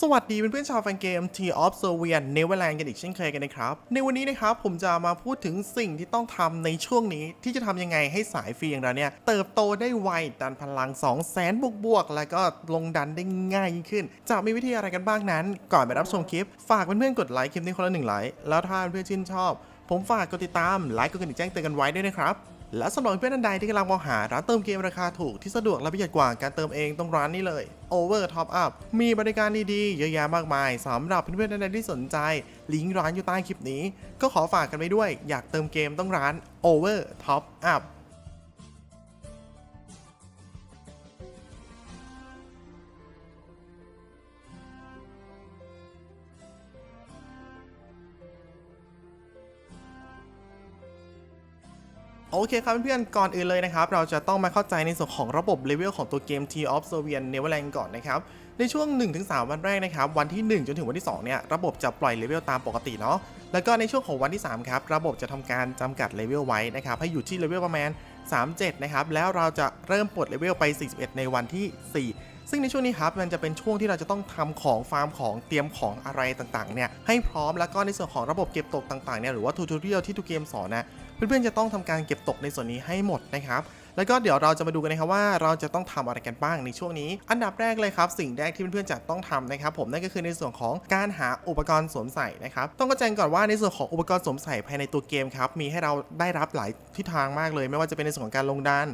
สวัสดีเพื่อนๆชาวแฟนเกม T of s o v i a n Neverland กันอีกเช่นเคยกันนะครับ ในวันนี้นะครับผมจะมาพูดถึงสิ่งที่ต้องทำในช่วงนี้ ที่จะทำยังไงให้สายฟรีอย่างเราเนี่ย เติบโตได้ไว ดันพลัง 2 0 0 0 0 0บวกบวกๆ แล้วก็ลงดันได้ง่ายยิ่งขึ้น จะมีวิธีอะไรกันบ้างนั้น ก่อนไปรับชมคลิป ฝากเพื่อนๆกดไลค์คลิปนี้คนละหนึ่งไลค์แล้วถ้าเพื่อนๆชื่นชอบ ผมฝากกดติดตามไลค์กดกระดิ่งแจ้งเตือนกันไว้ด้วยนะครับ และสำหรับเพื่อนท่านใดที่กำลังมองหาร้านเติมเกมราคาถูกที่สะดวกและประหยัดกว่าการเติมเองต้องร้านนี้เลย Over Top Up มีบริการดีๆ เยอะแยะมากมายสำหรับเพื่อนๆท่านใดที่สนใจ ลิงก์ร้านอยู่ใต้คลิปนี้ ก็ขอฝากกันไว้ด้วย อยากเติมเกมต้องร้าน Over Top Up โอเคครับเพื่อนๆ ก่อนอื่นเลยนะครับ เราจะต้องมาเข้าใจในส่วนของระบบเลเวลของตัวเกม T of s o v i a n Neverland ก่อนนะครับ ในช่วง 1-3 วันแรกนะครับ วันที่ 1 จนถึงวันที่ 2 เนี่ย ระบบจะปล่อยเลเวลตามปกติเนาะ แล้วก็ในช่วงของวันที่ 3 ครับ ระบบจะทำการจำกัดเลเวลไว้นะครับ ให้อยู่ที่เลเวลประมาณ 37 นะครับ แล้วเราจะเริ่มปลดเลเวลไป 41 ในวันที่ 4ซึ่งในช่วงนี้ครับมันจะเป็นช่วงที่เราจะต้องทำของฟาร์มของเตรียมของอะไรต่างๆเนี่ยให้พร้อมแล้วก็ในส่วนของระบบเก็บตกต่างๆเนี่ยหรือว่าทูตเรียลที่ทุกเกมสอนนะ เพื่อนๆจะต้องทำการเก็บตกในส่วนนี้ให้หมดนะครับแล้วก็เดี๋ยวเราจะมาดูกันนะครับว่าเราจะต้องทำอะไรกันบ้างในช่วงนี้ อันดับแรกเลยครับ สิ่งแรกที่เพื่อนๆจะต้องทำนะครับ ผมนั่นก็คือในส่วนของการหาอุปกรณ์สวมใส่นะครับต้องเข้าใจก่อนว่าในส่วนของอุปกรณ์สวมใส่ภายในตัวเกมครับมีให้เราได้รับหลายทิศทางมากเลย ไม่ว่าจะเป็นในส่วนของการลงดัน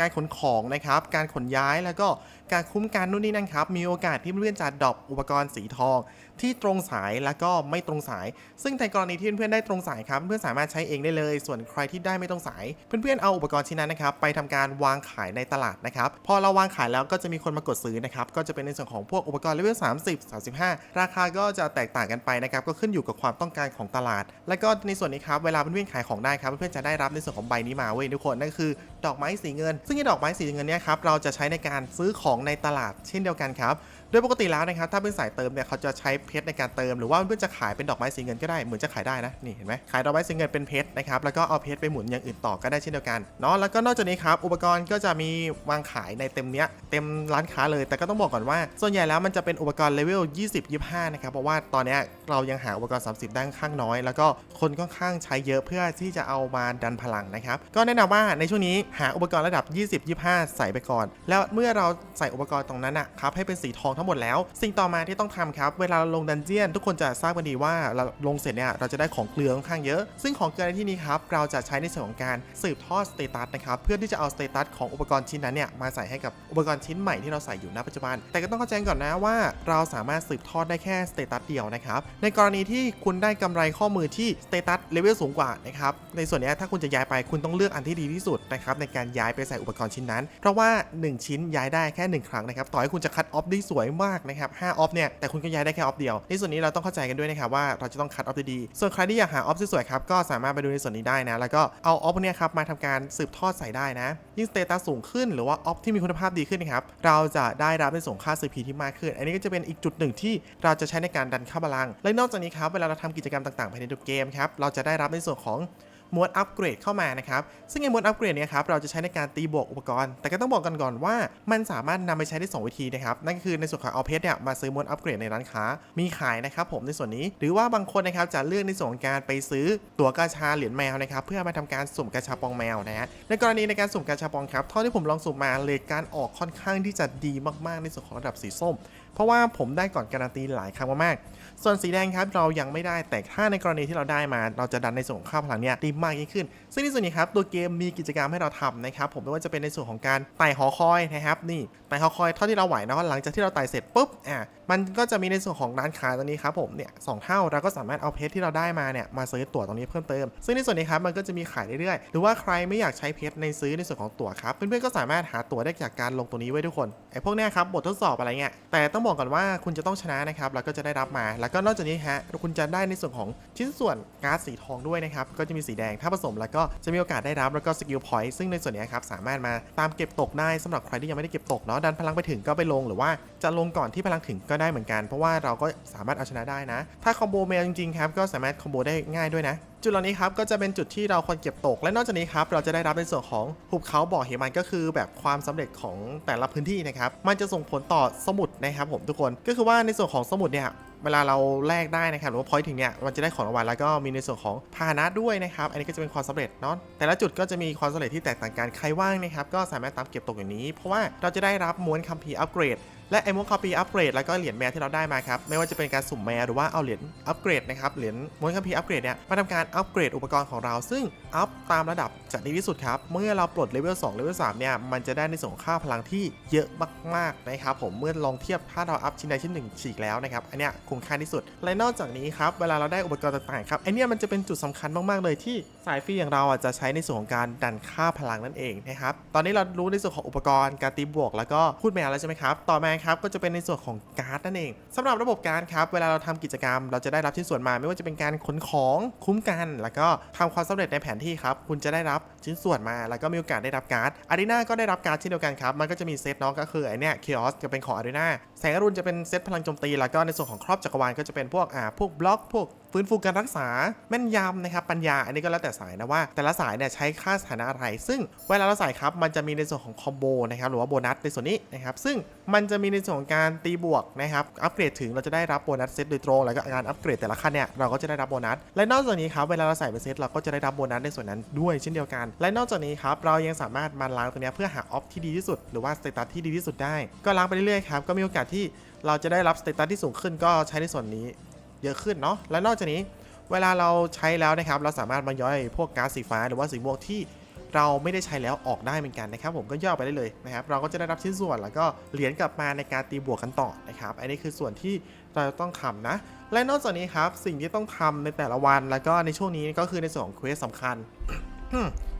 การขนของนะครับ การขนย้ายแล้วก็การคุ้มกันนู่นนี่นั่นครับ มีโอกาสที่เพื่อนๆจะดรอปอุปกรณ์สีทอง ที่ตรงสายแล้วก็ไม่ตรงสาย ซึ่งในกรณีที่เพื่อนๆได้ตรงสายครับเพื่อนสามารถใช้เองได้เลย ส่วนใครที่ได้ไม่ตรงสาย เพื่อนๆเอาอุปกรณ์ชิ้นนั้นนะครับไปทำการวางขายในตลาดนะครับ พอเราวางขายแล้วก็จะมีคนมากดซื้อนะครับ ก็จะเป็นในส่วนของพวกอุปกรณ์เลเวล30 35 ราคาก็จะแตกต่างกันไปนะครับ ก็ขึ้นอยู่กับความต้องการของตลาด แล้วก็ในส่วนนี้ครับ เวลาเพื่อนๆขายของได้ครับ เพื่อนๆจะได้รับในส่วนของใบนี้มาเว้ยทุกคน นั่นคือ ดอกไม้สีเงินซึ่งดอกไม้สีเงินเนี่ยครับเราจะใช้ในการซื้อของในตลาดเช่นเดียวกันครับโดยปกติแล้วนะครับถ้าเป็นสายเติมเนี่ยเขาจะใช้เพชรในการเติมหรือว่าเพื่อนจะขายเป็นดอกไม้สีเงินก็ได้เหมือนจะขายได้นะนี่เห็นไหมขายดอกไม้สีเงินเป็นเพชรนะครับแล้วก็เอาเพชรไปหมุนอย่างอื่นต่อก็ได้เช่นเดียวกันเนาะแล้วก็นอกจากนี้ครับอุปกรณ์ก็จะมีวางขายในเต็มเนี้ยเต็มร้านค้าเลย แต่ก็ต้องบอกก่อนว่า ส่วนใหญ่แล้วมันจะเป็นอุปกรณ์เลเวล20 25นะครับเพราะว่าตอนนี้เรายังหาอุปกรณ์ 30ได้ค่อนข้างน้อย แล้วก็คนค่อนข้างใช้เยอะเพื่อที่จะเอามาดันพลังนะครับก็แนะนำว่าในช่วงนี้หาอุปกรณ์ระดับ20 25 ใส่ไปก่อน แล้วเมื่อเราใส่อุปกรณ์ตรงนั้นอะครับให้เป็นสีทองทั้งหมดแล้ว สิ่งต่อมาที่ต้องทำครับเวลาลงดันเจียน ทุกคนจะทราบกันดีว่าเราลงเสร็จเนี่ยเราจะได้ของเกลือค่อนข้างเยอะ ซึ่งของเกลือในที่นี้ครับเราจะใช้ในส่วนของการสืบทอดสเตตัสนะครับเพื่อที่จะเอาสเตตัสของอุปกรณ์ชิ้นนั้นเนี่ยมาใส่ให้กับอุปกรณ์ชิ้นใหม่ที่เราใส่อยู่ณปัจจุบัน แต่ก็ต้องเข้าใจก่อนนะว่า เราสามารถสืบทอดได้แค่สเตตัสเดียวนะครับในกรณีที่คุณได้กำไรข้อมือที่สเตตัสเลเวลสูงกว่านะครับในส่วนนี้ถ้าคุณจะย้ายไปคุณต้องเลือกอันที่ดีที่สุดนะครับในการย้ายไปใส่อุปกรณ์ชิ้นนั้น เพราะว่า 1 ชิ้นย้ายได้แค่ 1 ครั้งนะครับ ต่อให้คุณจะคัดออฟได้สวยมากนะครับ5ออฟเนี่ย แต่คุณก็ย้ายได้แค่ออฟเดียว ในส่วนนี้เราต้องเข้าใจกันด้วยนะครับว่าเราจะต้องคัดออฟด้ดีส่วนใครที่อยากหาออฟสวยๆครับ ก็สามารถไปดูในส่วนนี้ได้นะ แล้วก็เอาออฟพวกเนี้ยครับมาทำการสืบทอดใส่ได้นะ ยิ่งสเตตัสสูงขึ้นหรือว่าออฟที่มีคุณภาพดีขึ้นนะครับ เราจะได้รับในส่วนค่า CP ที่มากขึ้น อันนี้ก็จะเป็นอีกจุดหนึ่งที่เราจะใช้ในการดันเข้าลังและนอกจากนี้ครับเวลาเราทำกิจกรรมต่างๆภายในตัวเกมครับเราจะได้รับในส่วนของ มวดอัปเกรดเข้ามานะครับซึ่งไอ้มวดอัปเกรดเนี่ยครับเราจะใช้ในการตีบวกอุปกรณ์ แต่ก็ต้องบอกกันก่อนว่ามันสามารถนำไปใช้ได้ 2 วิธีนะครับนั่นก็คือในส่วนของเอาเพชรเนี่ยมาซื้อมวดอัปเกรดในร้านค้ามีขายนะครับผมในส่วนนี้หรือว่าบางคนนะครับจะเลือกในส่วนของการไปซื้อตั๋วกาชาเหรียญแมวนะครับเพื่อมาทำการสุ่มกาชาปองแมวนะฮะในกรณีในการสุ่มกาชาปองครับเท่าที่ผมลองสุ่มมาเลยการออกค่อนข้างที่จะดีมากๆ ในส่วนของระดับสีส้มเพราะว่าผมได้ก่อนการันตีหลายครั้งมากๆส่วนสีแดงครับเรายังไม่ได้แต่ถ้าในกรณีที่เราได้มา เราจะดันในส่วนของค่าพลังเนี่ยดีมากยิ่งขึ้น ซึ่งในส่วนนี้ครับตัวเกมมีกิจกรรมให้เราทำนะครับผมไม่ว่าจะเป็นในส่วนของการไต่หอคอยนะครับนี่ไต่หอคอยเท่าที่เราไหวนาะหลังจากที่เราไต่เสร็จปุ๊บอะ มันก็จะมีในส่วนของร้านค้าตรงนี้ครับผมเนี่ยสองเท่าเราก็สามารถเอาเพชรที่เราได้มาเนี่ยมาซื้อตั๋วตรงนี้เพิ่มเติม ซึ่งในส่วนนี้ครับมันก็จะมีขายเรื่อยๆ หรือว่าใครไม่อยากใช้เพชรในซื้อในส่วนของตั๋วครับเพื่อนๆก็สามารถหาตั๋วได้จากการลงตรงนี้ไว้ทุกคนไอ้พวกเนี้ยครับบททดสอบอะไรเงี้ยแต่ต้องบอกก่อนว่าคุณจะต้องชนะนะครับแล้วก็จะได้รับมา แล้วก็นอกจากนี้ฮะคุณจะได้ในส่วนของชิ้นส่วนก๊าซสีทองด้วยนะครับก็จะมีสีแดงถ้าผสมแล้วก็จะมีโอกาสได้รับแล้วก็สกิลพอยต์ซึ่งในส่วนนี้ครับสามารถมาตามเก็บตกได้สำหรับใครที่ยังไม่ได้เก็บตกเนาะดันพลังไปถึงก็ไปลงหรือว่าจะลงก่อนที่พลังถึงก็ได้เหมือนกัน เพราะว่าเราก็สามารถเอาชนะได้นะ ถ้าคอมโบเมลจริงๆครับก็สามารถคอมโบได้ง่ายด้วยนะ จุดเหล่านี้ครับก็จะเป็นจุดที่เราควรเก็บตก และนอกจากนี้ครับเราจะได้รับในส่วนของหุบเขาบ่อเหมันก็คือ แบบความสำเร็จของแต่ละพื้นที่นะครับมันจะส่งผลต่อสมุดนะครับผมทุกคนก็คือว่าในส่วนของสมุดเนี่ยเวลาเราแลกได้นะครับหรือว่าพอยต์ถึงเนี่ยมันจะได้ของรางวัลแล้วก็มีในส่วนของพาหนะด้วยนะครับ อันนี้ก็จะเป็นความสำเร็จเนาะแต่ละจุดก็จะมีความสำเร็จที่แตกต่างกันใครว่างนะครับก็สามารถตามเก็บตกอย่างนี้ เพราะว่าเราจะได้รับม้วนคัมภีร์อัปเกรด และไอมอนคัมภีอัปเกรดแล้วก็เหรียญแมวที่เราได้มาครับไม่ว่าจะเป็นการสุ่มแมวหรือว่าเอาเหรียญอัปเกรดนะครับเหรียญม้วนคัมภีอัปเกรดเนี่ยมาทำการอัปเกรดอุปกรณ์ของเรา ซึ่งอัพตามระดับจะดีที่สุดครับเมื่อเราปลดเลเวล2เลเวล3เนี่ยมันจะได้ในส่วนของค่าพลังที่เยอะมากๆนะครับผมเมื่อลองเทียบถ้าเราอัพชิ้นใดชิ้นหนึ่งฉีกแล้วนะครับอันเนี้ยคุ้มค่าที่สุดและนอกจากนี้ครับเวลาเราได้อุปกรณ์ต่างๆครับไอเนี้ยมันจะเป็นจุดสำคัญมากๆเลยที่สายฟรีอย่างเราอะจะใช้ในส่วนของการดันค่าพลังนั่นเองนะครับตอนนี้เรารู้ในส่วนของอุปกรณ์การตีบวก แล้วก็พูดแมวแล้วใช่ไหมครับต่อมาครับก็จะเป็นในส่วนของการ์ดนั่นเองสำหรับระบบการ์ดครับเวลาเราทำกิจกรรม เราจะได้รับชิ้นส่วนมาไม่ว่าจะเป็นการขนของคุ้มกัน แล้วก็ทำความสำเร็จในแผนที่ครับคุณจะได้รับชิ้นส่วนมา แล้วก็มีโอกาสได้รับการ์ดอารีนาก็ได้รับการ์ดเช่นเดียวกันครับมันก็จะมีเซตเนาะก็คือไอเนี้ยเคออสจะเป็นของอารีนาแสงอรุณจะเป็นเซตพลังโจมตีแล้วก็ในส่วนของครอบจักรวาลก็จะเป็นพวกอ่าพวกบล็อกพวกฟื้นฟูการรักษาแม่นยำนะครับปัญญาอันนี้ก็แล้วแต่สายนะว่า แต่ละสายเนี่ยใช้ค่าสถานะอะไร ซึ่งเวลาเราใส่ครับมันจะมีในส่วนของคอมโบนะครับหรือว่าโบนัสในส่วนนี้นะครับซึ่ง มันจะมีในส่วนของการตีบวกนะครับ อัปเกรดถึงเราจะได้รับโบนัสเซตโดยตรง แล้วก็การอัปเกรดแต่ละขั้นเนี่ยเราก็จะได้รับโบนัส และนอกจากนี้ครับเวลาเราใส่เป็นเซตเราก็จะได้รับโบนัสในส่วนนั้นด้วยเช่นเดียวกัน และนอกจากนี้ครับเรายังสามารถมาล้างตัวนี้เพื่อหาออฟที่ดีที่สุด หรือว่าสเตตัสที่ดีที่สุดได้ ก็ล้างไปเรื่อยๆครับก็มีโอกาสที่เราจะได้รับสเตตัสที่สูงขึ้นก็ใช้ในส่วนนี้เยอะขึ้นเนาะและนอกจากนี้เวลาเราใช้แล้วนะครับ เราสามารถมาย่อยพวกก๊าซสีฟ้าหรือว่าสีม่วงที่ เราไม่ได้ใช้แล้วออกได้เหมือนกันนะครับผมก็ย่อไปได้เลยนะครับเราก็จะได้รับชิ้นส่วนแล้วก็เหรียญกลับมาในการตีบวกกันต่อนะครับอันนี้คือส่วนที่เราต้องทำนะ และนอกจากนี้ครับสิ่งที่ต้องทำในแต่ละวันแล้วก็ในช่วงนี้ก็คือในส่วนของเควสสำคัญ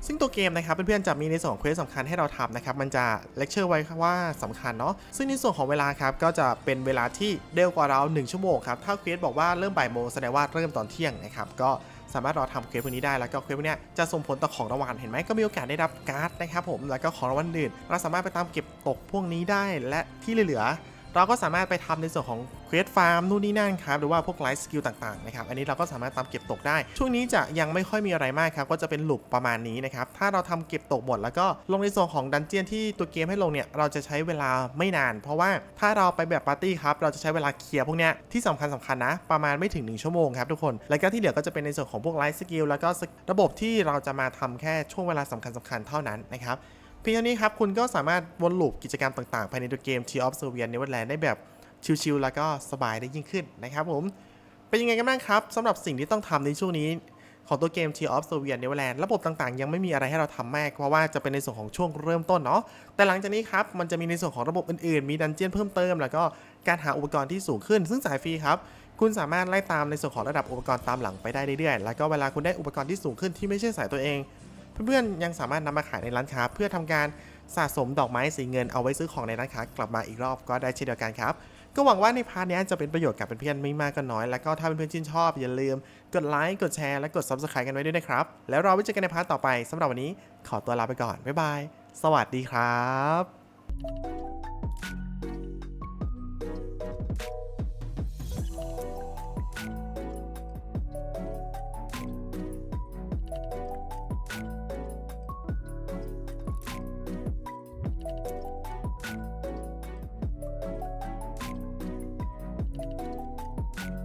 ซึ่งตัวเกมนะครับเพื่อนๆจะมีในส่วนของเควสสำคัญให้เราทำนะครับมันจะเลคเชอร์ไว้ว่าสำคัญเนาะซึ่งในส่วนของเวลาครับก็จะเป็นเวลาที่เร็วกว่าเรา 1 ชั่วโมงครับถ้าเควสบอกว่าเริ่มบ่ายโมงแสดงว่าเริ่มตอนเที่ยงนะครับก็ สามารถรอทำเควสพวกนี้ได้แล้วก็เควสพวกนี้จะส่งผลต่อของรางวัลเห็นไหมก็มีโอกาสได้รับการ์ดนะครับผมแล้วก็ของรางวัลอื่น เราสามารถไปตามเก็บตกพวกนี้ได้และที่เหลือเราก็สามารถไปทำในส่วนของ เควสฟาร์มนู่นนี่นั่นครับหรือว่าพวกไลฟ์สกิลต่างๆนะครับอันนี้เราก็สามารถตามเก็บตกได้ ช่วงนี้จะยังไม่ค่อยมีอะไรมากครับก็จะเป็นหลุกประมาณนี้นะครับถ้าเราทำเก็บตกหมดแล้วก็ลงในส่วนของดันเจียนที่ตัวเกมให้ลงเนี่ยเราจะใช้เวลาไม่นาน เพราะว่าถ้าเราไปแบบปาร์ตี้ครับเราจะใช้เวลาเคลียร์พวกเนี้ยที่สำคัญสำคัญนะประมาณไม่ถึง 1 ชั่วโมงครับทุกคนแล้วก็ที่เหลือก็จะเป็นในส่วนของพวกไลฟ์สกิลแล้วก็ระบบที่เราจะมาทำแค่ช่วงเวลาสำคัญสำคัญๆเท่านั้นนะครับเพียงเท่านี้ครับคุณก็สามารถวนลูปกิจกรรมต่างๆ ภายในตัวเกม T of s e r v i a n Neverland ได้แบบ ชิลๆแล้วก็สบายได้ยิ่งขึ้นนะครับผม เป็นยังไงกันบ้างครับสำหรับสิ่งที่ต้องทำในช่วงนี้ของตัวเกม T of s e r v i a n Neverland ระบบต่างๆ ยังไม่มีอะไรให้เราทำมาก เพราะว่าจะเป็นในส่วนของช่วงเริ่มต้นเนาะ แต่หลังจากนี้ครับ มันจะมีในส่วนของระบบอื่นๆ มีดันเจียนเพิ่มเติม แล้วก็การหาอุปกรณ์ที่สูงขึ้น ซึ่งสายฟรีครับ คุณสามารถไล่ตามในส่วนของระดับอุปกรณ์ตามหลังไปได้เรื่อยๆ แล้วก็เวลาคุณได้อุปกรณ์ที่สูงขึ้นที่ไม่ใช่สายตัวเอง เพื่อนๆ ยังสามารถนำมาขายในร้านค้า เพื่อทำการสะสมดอกไม้สีเงินเอาไว้ซื้อของในร้านค้ากลับมาอีกรอบก็ได้เช่นเดียวกันครับ ก็หวังว่าในพาร์ทนี้จะเป็นประโยชน์กับเพื่อนๆไม่มากก็น้อย แล้วก็ถ้าเพื่อนๆชื่นชอบอย่าลืม กดไลค์กดแชร์และกด Subscribe กันไว้ด้วยนะครับ แล้วเราไว้เจอกันในพาร์ทต่อไปสำหรับวันนี้ขอตัวลาไปก่อนบ๊ายบายสวัสดีครับ